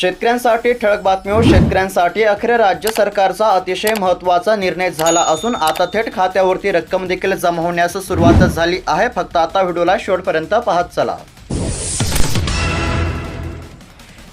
शेतकऱ्यांसाठी ठळक बातमीवर हो. शेतकऱ्यांसाठी अखेर राज्य सरकारचा अतिशय महत्त्वाचा निर्णय झाला असून आता थेट खात्यावरती रक्कम देखील जमा होण्यास सुरुवात झाली आहे. फक्त आता व्हिडिओला शेवटपर्यंत पाहत चला.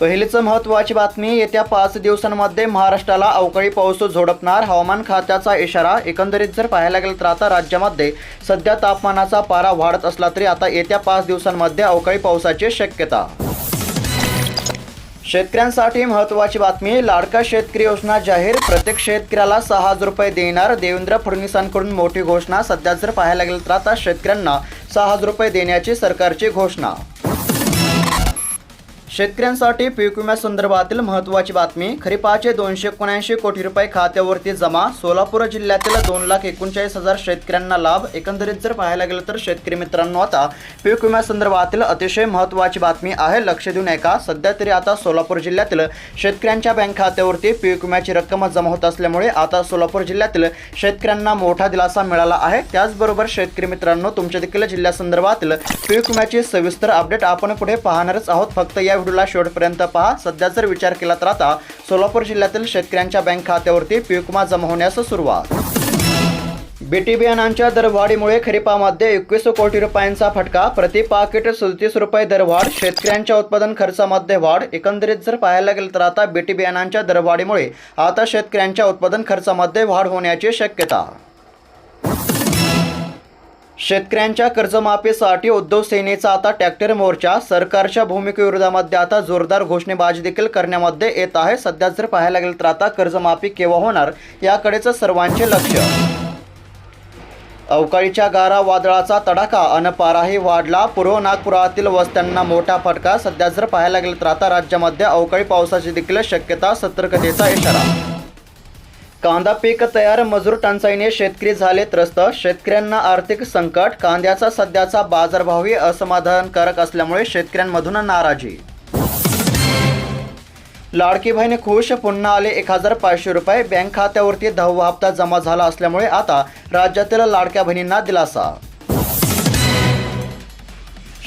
पहिलीच महत्त्वाची बातमी येत्या पाच दिवसांमध्ये महाराष्ट्राला अवकाळी पाऊस झोडपणार. हवामान खात्याचा इशारा एकंदरीत जर पाहायला गेलं तर आता राज्यामध्ये सध्या तापमानाचा पारा वाढत असला तरी आता येत्या पाच दिवसांमध्ये अवकाळी पावसाची शक्यता. शेतकऱ्यांसाठी महत्त्वाची बातमी लाडका शेतकरी योजना जाहीर प्रत्येक शेतकऱ्याला सहा हजार रुपये देणार. देवेंद्र फडणवीसांकडून मोठी घोषणा सध्या जर पाहायला गेलं तर आता शेतकऱ्यांना सहा हजार रुपये देण्याची सरकारची घोषणा. शेतकऱ्यांसाठी पीक विम्यासंदर्भातील महत्त्वाची बातमी खरीपाचे दोनशे एकोणऐंशी कोटी रुपये खात्यावरती जमा सोलापूर जिल्ह्यातील दोन लाख एकोणचाळीस हजार शेतकऱ्यांना लाभ. एकंदरीत जर पाहायला गेलं तर शेतकरी मित्रांनो आता पीक विम्यासंदर्भातील अतिशय महत्त्वाची बातमी आहे. लक्ष देऊन ऐका. सध्या तरी आता सोलापूर जिल्ह्यातील शेतकऱ्यांच्या बँक खात्यावरती पीक विम्याची रक्कम जमा होत असल्यामुळे आता सोलापूर जिल्ह्यातील शेतकऱ्यांना मोठा दिलासा मिळाला आहे. त्याचबरोबर शेतकरी मित्रांनो तुमच्या देखील जिल्ह्यासंदर्भातील पीक विम्याची सविस्तर अपडेट आपण पुढे पाहणारच आहोत. फक्त या व्हिडिओला शेवटपर्यंत पहा. सध्या जर विचार केला तर आता सोलापूर जिल्ह्यातील शेतकऱ्यांच्या बँक खात्यावरती पीकमा जमा होण्यास सुरुवात. बीटी बियाणांच्या दरवाढीमुळे खरीपामध्ये एकवीस कोटी रुपयांचा फटका. प्रति पाकिट सदतीस रुपये दरवाढ. शेतकऱ्यांच्या उत्पादन खर्चामध्ये वाढ. एकंदरीत जर पाहायला गेलं तर आता बीटी बियाणांच्या दरवाढीमुळे आता शेतकऱ्यांच्या उत्पादन खर्चामध्ये वाढ होण्याची शक्यता. शेतकऱ्यांच्या कर्जमाफीसाठी उद्धव सेनेचा आता ट्रॅक्टर मोर्चा. सरकारच्या भूमिकेविरोधामध्ये आता जोरदार घोषणेबाजी देखील करण्यामध्ये येत आहे. सध्या जर पाहायला गेलं तर आता कर्जमाफी केव्हा होणार याकडेच सर्वांचे लक्ष. अवकाळीच्या गारा वादळाचा तडाखा अनपाराही वाढला. पूर्व नागपुरातील वस्त्यांना मोठा फटका. सध्या जर पाहायला गेलं तर आता राज्यामध्ये अवकाळी पावसाची देखील शक्यता सतर्कतेचा इशारा. कांदा पीक तयार मजूर टंचाईने शेतकरी झाले त्रस्त शेतकऱ्यांना आर्थिक संकट कांद्याचा सध्याचा बाजारभावही असमाधानकारक असल्यामुळे शेतकऱ्यांमधून नाराजी. लाडकी बहिणी खुश पुन्हा आले एक हजार पाचशे रुपये बँक खात्यावरती दहावा हप्ता जमा झाला असल्यामुळे आता राज्यातील लाडक्या बहिणींना दिलासा.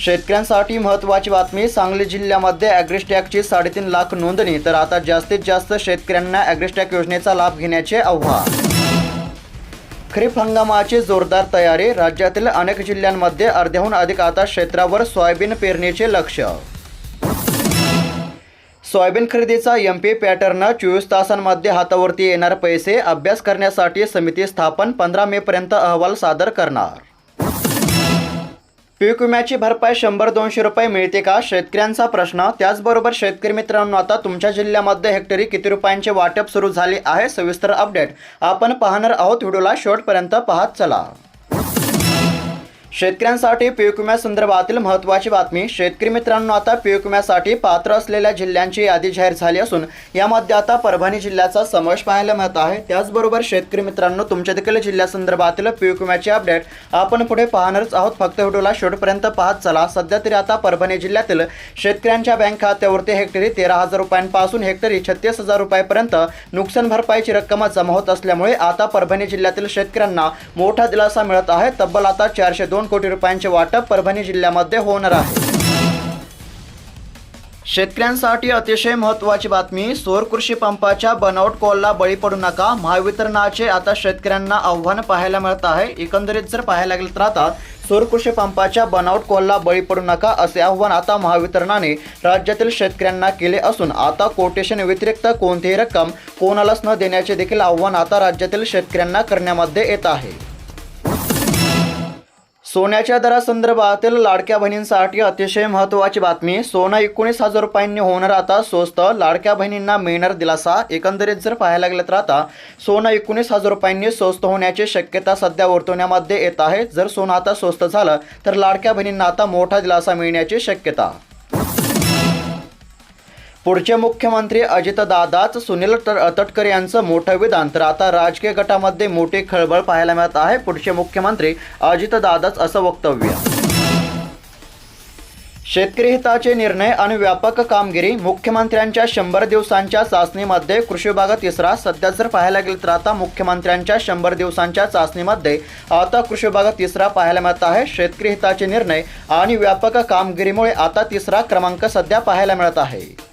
शेतकऱ्यांसाठी महत्त्वाची बातमी सांगली जिल्ह्यामध्ये ॲग्रिस्टॅकची साडेतीन लाख नोंदणी तर आता जास्तीत जास्त शेतकऱ्यांना ॲग्रिस्टॅक योजनेचा लाभ घेण्याचे आव्हान. खरीप हंगामाची जोरदार तयारी राज्यातील अनेक जिल्ह्यांमध्ये अर्ध्याहून अधिक आता क्षेत्रावर सोयाबीन पेरणीचे लक्ष. सोयाबीन खरेदीचा एम पी पॅटर्न चोवीस तासांमध्ये हातावरती येणार पैसे अभ्यास करण्यासाठी समिती स्थापन पंधरा मेपर्यंत अहवाल सादर करणार. पीक विम्याची भरपाई शंभर दोनशे रुपये मिळते का? शेतकऱ्यांचा प्रश्न. त्याचबरोबर शेतकरी मित्रांनो आता तुमच्या जिल्ह्यामध्ये हेक्टरी किती रुपयांचे वाटप सुरू झाले आहे? सविस्तर अपडेट आपण पाहणार आहोत. व्हिडिओला शेवटपर्यंत पाहत चला. शेतकऱ्यांसाठी पीक विम्यासंदर्भातील महत्त्वाची बातमी. शेतकरी मित्रांनो आता पीक विम्यासाठी पात्र असलेल्या जिल्ह्यांची यादी जाहीर झाली असून यामध्ये आता परभणी जिल्ह्याचा समावेश पाहायला मिळत आहे. त्याचबरोबर शेतकरी मित्रांनो तुमच्या देखील जिल्ह्यासंदर्भातील पीक विम्याची अपडेट आपण पुढे पाहणारच आहोत. फक्त व्हिडिओला शेवटपर्यंत पाहत चला. सध्या तरी आता परभणी जिल्ह्यातील शेतकऱ्यांच्या बँक खात्यावरती हेक्टरी तेरा हजार रुपयांपासून हेक्टरी छत्तीस हजार रुपयापर्यंत नुकसान भरपाईची रक्कम जमा होत असल्यामुळे आता परभणी जिल्ह्यातील शेतकऱ्यांना मोठा दिलासा मिळत आहे. तब्बल आता चारशे दोन कोटी रुपयांचे वाटप परभणी जिल्ह्यामध्ये होणार आहे. शेतकऱ्यांसाठी अतिशय महत्त्वाची बातमी सौर कृषी पंपाच्या बनावट कॉलला बळी पडू नका महावितरणाचे आता शेतकऱ्यांना आव्हान पाहायला मिळत आहे. एकंदरीत जर पाहायला गेलं तर आता सौर कृषी पंपाच्या बनावट कॉलला बळी पडू नका असे आव्हान आता महावितरणाने राज्यातील शेतकऱ्यांना केले असून आता कोटेशन व्यतिरिक्त कोणतीही रक्कम कोणालाच न देण्याचे देखील आव्हान आता राज्यातील शेतकऱ्यांना करण्यामध्ये येत आहे. सोन्याच्या दरासंदर्भातील लाडक्या बहिणींसाठी अतिशय महत्त्वाची बातमी. सोनं एकोणीस हजार रुपयांनी होणार आता स्वस्त. लाडक्या बहिणींना मिळणार दिलासा. एकंदरीत जर पाहायला गेलं तर आता सोनं एकोणीस हजार रुपयांनी स्वस्त होण्याची शक्यता सध्या वर्तवण्यामध्ये येत आहे. जर सोनं आता स्वस्त झालं तर लाडक्या बहिणींना आता मोठा दिलासा मिळण्याची शक्यता. पुढचे मुख्यमंत्री अजितदादाच सुनील त- तटकरे यांचं मोठं विधान. तर आता राजकीय गटामध्ये मोठी खळबळ पाहायला मिळत आहे. पुढचे मुख्यमंत्री अजितदादाच असं वक्तव्य. शेतकरी हिताचे निर्णय आणि व्यापक कामगिरी. मुख्यमंत्र्यांच्या शंभर दिवसांच्या चाचणीमध्ये कृषी विभागात तिसरा. सध्या जर पाहायला गेलं तर आता मुख्यमंत्र्यांच्या शंभर दिवसांच्या चाचणीमध्ये आता कृषी विभागात तिसरा पाहायला मिळत आहे. शेतकरी हिताचे निर्णय आणि व्यापक कामगिरीमुळे आता तिसरा क्रमांक सध्या पाहायला मिळत आहे.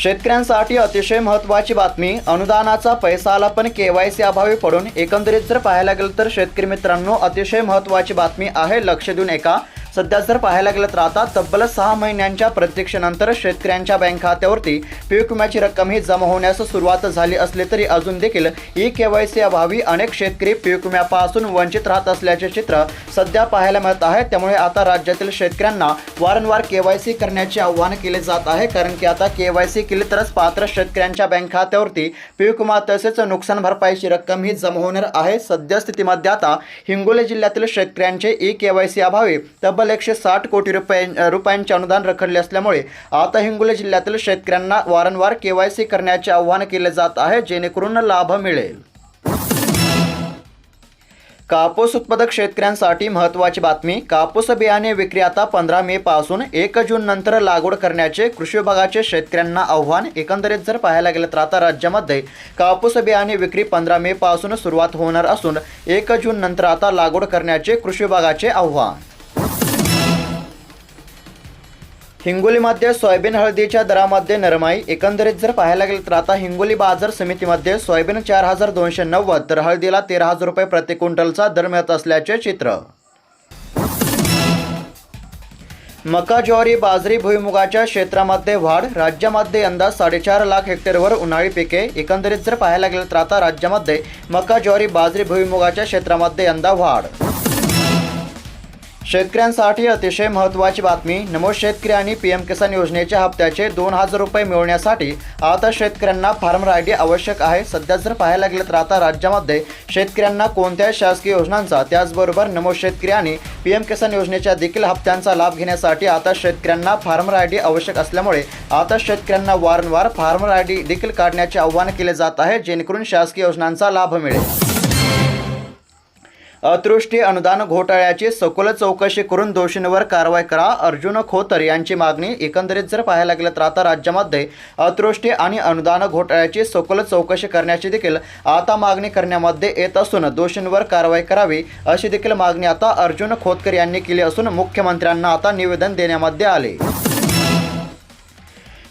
शेतकऱ्यांसाठी अतिशय महत्त्वाची बातमी अनुदानाचा पैसा आला पण केवायसी अभावी पडून एकंदरीत जर पाहायला गेलं तर शेतकरी मित्रांनो अतिशय महत्त्वाची बातमी आहे लक्ष देऊन एका सध्या जर पाहायला गेलं तर आता तब्बल सहा महिन्यांच्या प्रत्यक्षानंतर शेतकऱ्यांच्या बँक खात्यावरती पीक विम्याची रक्कम ही जमा होण्यास सुरुवात झाली असली तरी अजून देखील ई केवायसी अभावी अनेक शेतकरी पीक विम्यापासून वंचित राहत असल्याचे चित्र सध्या पाहायला मिळत आहे. त्यामुळे आता राज्यातील शेतकऱ्यांना वारंवार केवायसी करण्याचे आवाहन केले जात आहे. कारण की आता केवायसी केली तरच पात्र शेतकऱ्यांच्या बँक खात्यावरती पीक विमा तसेच नुकसान भरपाईची रक्कम ही जमा होणार आहे. सद्यस्थितीमध्ये आता हिंगोली जिल्ह्यातील शेतकऱ्यांचे ई केवायसी अभावी तब्बल एकशे साठ कोटी रुपये रुपयांचे अनुदान रखडले असल्यामुळे आता हिंगोली जिल्ह्यातील शेतकऱ्यांना वारंवार के वाय सी करण्याचे आव्हान केले जात आहे जेणेकरून लाभ मिळेल. कापूस उत्पादक शेतकऱ्यांसाठी महत्त्वाची बातमी कापूस बियाणे विक्री आता पंधरा मे पासून एक जून नंतर लागवड करण्याचे कृषी विभागाचे शेतकऱ्यांना आव्हान एकंदरीत जर पाहायला गेलं तर आता राज्यामध्ये कापूस बियाणे विक्री पंधरा मे पासून सुरुवात होणार असून एक जून नंतर आता लागवड करण्याचे कृषी विभागाचे आव्हान. हिंगोलीमध्ये सोयाबीन हळदीच्या दरामध्ये नरमाई. एकंदरीत जर पाहायला गेलं तर आता हिंगोली बाजार समितीमध्ये सोयाबीन चार हजार दोनशे नव्वद तर हळदीला तेरा हजार रुपये प्रति क्विंटलचा दर मिळत असल्याचे चित्र. मका ज्वारी बाजरी भुईमुगाच्या क्षेत्रामध्ये वाढ. राज्यामध्ये यंदा साडेचार लाख हेक्टरवर उन्हाळी पिके. एकंदरीत जर पाहायला गेलं तर आता राज्यामध्ये मका ज्वारी बाजरी भुईमुगाच्या क्षेत्रामध्ये यंदा वाढ. शेतकऱ्यांसाठी अतिशय महत्त्वाची बातमी. नमो शेतकरी आणि पी एम किसान योजनेच्या हप्त्याचे दोन हजार रुपये मिळवण्यासाठी आता शेतकऱ्यांना फार्मर आय डी आवश्यक आहे. सध्या जर पाहायला गेलं तर आता राज्यामध्ये शेतकऱ्यांना कोणत्याही शासकीय योजनांचा त्याचबरोबर नमो शेतकरी आणि पी एम किसान योजनेच्या देखील हप्त्यांचा लाभ घेण्यासाठी आता शेतकऱ्यांना फार्मर आय डी आवश्यक असल्यामुळे आता शेतकऱ्यांना वारंवार फार्मर आय डी देखील काढण्याचे आवाहन केले जात आहे. जेणेकरून शासकीय योजनांचा लाभ मिळेल. अतृष्टी अनुदान घोटाळ्याची सखोल चौकशी करून दोषींवर कारवाई करा. अर्जुन खोतर यांची मागणी एकंदरीत जर पाहायला गेलं तर आता राज्यामध्ये अतृष्टी आणि अनुदान घोटाळ्याची सखोल चौकशी करण्याची देखील आता मागणी करण्यामध्ये येत असून दोषींवर कारवाई करावी अशी देखील मागणी आता अर्जुन खोतकर यांनी केली असून मुख्यमंत्र्यांना आता निवेदन देण्यामध्ये आले.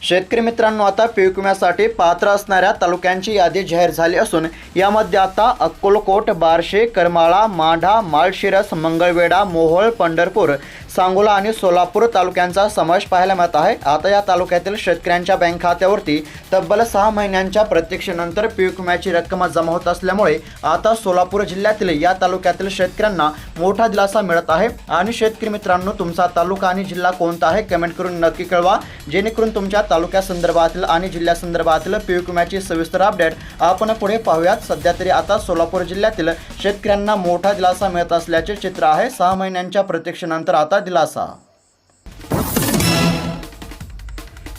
शेतकरी मित्रांनो आता पीक विम्यासाठी पात्र असणाऱ्या तालुक्यांची यादी जाहीर झाली असून यामध्ये आता अक्कलकोट बार्शे करमाळा माढा माळशिरस मंगळवेढा मोहोळ पंढरपूर सांगोला आणि सोलापूर तालुक्यांचा समावेश पाहायला मिळत आहे. आता या तालुक्यातील शेतकऱ्यांच्या बँक खात्यावरती तब्बल सहा महिन्यांच्या प्रतीक्षेनंतर पीक विम्याची रक्कम जमा होत असल्यामुळे आता सोलापूर जिल्ह्यातील या तालुक्यातील शेतकऱ्यांना मोठा दिलासा मिळत आहे. आणि शेतकरी मित्रांनो तुमचा तालुका आणि जिल्हा कोणता आहे कमेंट करून नक्की कळवा. जेणेकरून तुमच्या तालुक्यासंदर्भातील आणि जिल्ह्यासंदर्भातील पीक विम्याची सविस्तर अपडेट आपण पुढे पाहूयात. सध्या तरी आता सोलापूर जिल्ह्यातील शेतकऱ्यांना मोठा दिलासा मिळत असल्याचे चित्र आहे. सहा महिन्यांच्या प्रतीक्षेनंतर आता दिलासा.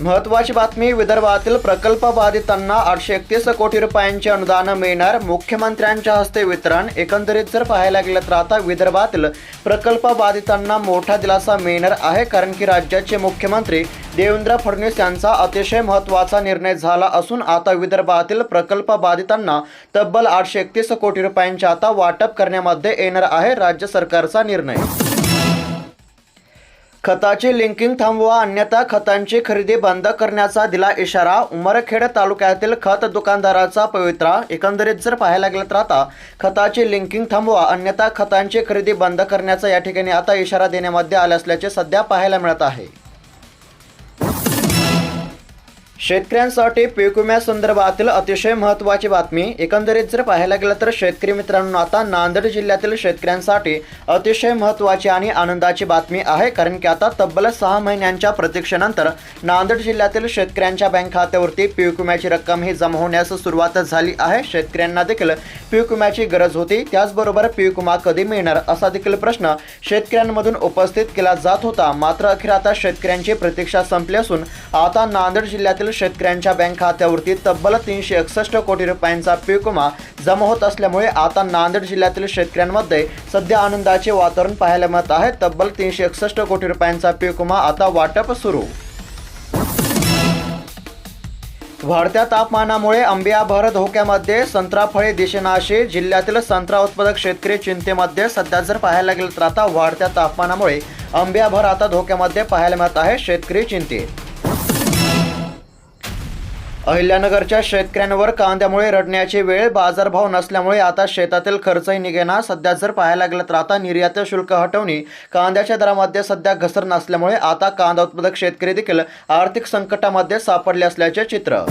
महत्वाची बातमी विदर्भातील प्रकल्प बाधितांना आठशे एकतीस कोटी रुपयांचे अनुदान मिळणार. मुख्यमंत्र्यांच्या हस्ते वितरण. एकंदरीत जर पाहायला गेलं तर आता विदर्भातील प्रकल्प बाधितांना मोठा दिलासा मिळणार आहे कारण की राज्याचे मुख्यमंत्री देवेंद्र फडणवीस यांचा अतिशय महत्त्वाचा निर्णय झाला असून आता विदर्भातील प्रकल्प बाधितांना तब्बल आठशे एकतीस कोटी रुपयांचे आता वाटप करण्यामध्ये येणार आहे राज्य सरकारचा निर्णय. खताची लिंकिंग थांबवा अन्यथा खतांची खरेदी बंद करण्याचा दिला इशारा. उमरखेड तालुक्यातील खत दुकानदाराचा पवित्रा. एकंदरीत जर पाहायला गेलं तर आता खताची लिंकिंग थांबवा अन्यथा खतांची खरेदी बंद करण्याचा या ठिकाणी आता इशारा देण्यामध्ये आला असल्याचे सध्या पाहायला मिळत आहे. शेतकऱ्यांसाठी पीक विम्यासंदर्भातील अतिशय महत्त्वाची बातमी. एकंदरीत जर पाहायला गेलं तर शेतकरी मित्रांनो आता नांदेड जिल्ह्यातील शेतकऱ्यांसाठी अतिशय महत्त्वाची आणि आनंदाची बातमी आहे. कारण की आता तब्बल सहा महिन्यांच्या प्रतीक्षेनंतर नांदेड जिल्ह्यातील शेतकऱ्यांच्या बँक खात्यावरती पीक विम्याची रक्कम ही जमा होण्यास सुरुवात झाली आहे. शेतकऱ्यांना देखील पीक विम्याची गरज होती. त्याचबरोबर पीक विमा कधी मिळणार असा देखील प्रश्न शेतकऱ्यांमधून उपस्थित केला जात होता. मात्र अखेर आता शेतकऱ्यांची प्रतीक्षा संपली असून आता नांदेड जिल्ह्यातील शेतकऱ्यांच्या बँक खात्यावरती तब्बल तीनशे एकसष्ट कोटी रुपयांचा पीक विमा जमा होत असल्यामुळे आता नांदेड जिल्ह्यातील शेतकऱ्यांमध्ये सध्या आनंदाचे वातावरण पाहायला मिळत आहे. तब्बल तीनशे एकसष्ट कोटी रुपयांचा पीक विमा आता वाटप सुरू. वाढत्या तापमानामुळे आंब्याभर धोक्यामध्ये संत्रा फळे दिशेनाशी जिल्ह्यातील संत्रा उत्पादक शेतकरी चिंतेमध्ये. सध्या जर पाहायला गेलं तर आता वाढत्या तापमानामुळे आंब्याभर आता धोक्यामध्ये पाहायला मिळत आहे शेतकरी चिंतेत. अहिल्यानगरच्या शेतकऱ्यांवर कांद्यामुळे रडण्याची वेळ बाजारभाव नसल्यामुळे आता शेतातील खर्चही निघेना. सध्या जर पाहायला गेलं तर आता निर्यात शुल्क हटवणे कांद्याच्या दरामध्ये सध्या घसर नसल्यामुळे आता कांदा उत्पादक शेतकरी देखील आर्थिक संकटामध्ये सापडले असल्याचे चित्र.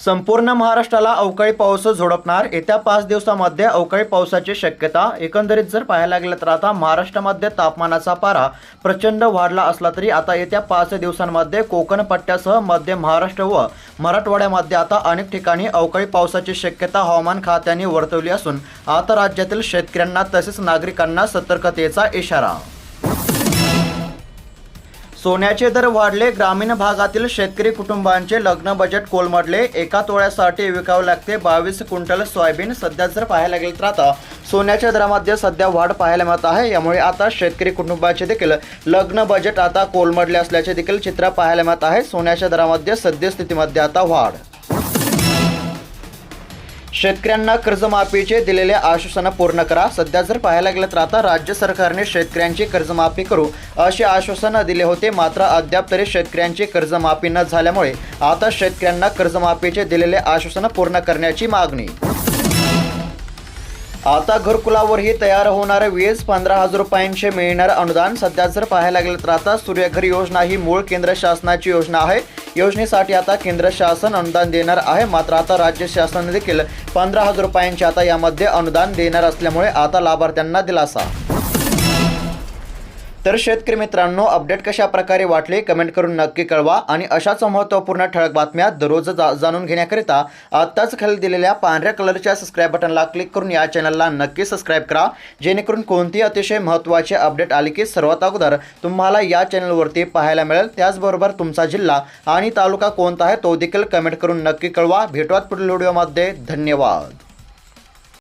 संपूर्ण महाराष्ट्राला अवकाळी पाऊस झोडपणार. येत्या पाच दिवसामध्ये अवकाळी पावसाची शक्यता. एकंदरीत जर पाहायला गेलं तर आता महाराष्ट्रामध्ये तापमानाचा पारा प्रचंड वाढला असला तरी आता येत्या पाच दिवसांमध्ये कोकण पट्ट्यासह मध्य महाराष्ट्र व मराठवाड्यामध्ये आता अनेक ठिकाणी अवकाळी पावसाची शक्यता हवामान खात्याने वर्तवली असून आता राज्यातील शेतकऱ्यांना तसेच नागरिकांना सतर्कतेचा इशारा. सोन्याचे दर वाढले ग्रामीण भागातील शेतकरी कुटुंबांचे लग्न बजेट कोलमडले. एका तोळ्यासाठी विकावं लागते बावीस क्विंटल सोयाबीन. सध्या जर पाहायला गेलं तर आता सोन्याच्या दरामध्ये सध्या वाढ पाहायला मिळत आहे. यामुळे आता शेतकरी कुटुंबाचे देखील लग्न बजेट आता कोलमडले असल्याचे देखील चित्र पाहायला मिळत आहे. सोन्याच्या दरामध्ये सद्यस्थितीमध्ये आता वाढ. शेतकऱ्यांना कर्जमाफीचे दिलेले आश्वासनं पूर्ण करा. सध्या जर पाहायला गेलं तर आता राज्य सरकारने शेतकऱ्यांची कर्जमाफी करू असे आश्वासनं दिले होते. मात्र अद्याप तरी शेतकऱ्यांची कर्जमाफी न झाल्यामुळे आता शेतकऱ्यांना कर्जमाफीचे दिलेले आश्वासनं पूर्ण करण्याची मागणी आता घरकुलावरही तयार होणारे वीज पंधरा हजार रुपयांचे मिळणार अनुदान. सध्या जर पाहायला गेलं तर आता सूर्यघर योजना ही मूळ केंद्र शासनाची योजना आहे. योजनेसाठी आता केंद्र शासन अनुदान देणार आहे. मात्र आता राज्य शासन देखील पंधरा हजार रुपयांचे आता यामध्ये अनुदान देणार असल्यामुळे आता लाभार्थ्यांना दिलासा. तर शेतकरी मित्रांनो अपडेट कशा प्रकारे वाटले कमेंट करून नक्की कळवा. आणि अशाच महत्त्वपूर्ण ठळक बातम्या दररोज जा जाणून घेण्याकरिता आत्ताच खाली दिलेल्या पांढऱ्या कलरच्या सबस्क्राईब बटनला क्लिक करून या चॅनलला नक्की सबस्क्राईब करा. जेणेकरून कोणतीही अतिशय महत्त्वाचे अपडेट आले की सर्वात अगोदर तुम्हाला या चॅनलवरती पाहायला मिळेल. त्याचबरोबर तुमचा जिल्हा आणि तालुका कोणता आहे तो देखील कमेंट करून नक्की कळवा. भेटवात पुढील व्हिडिओमध्ये धन्यवाद.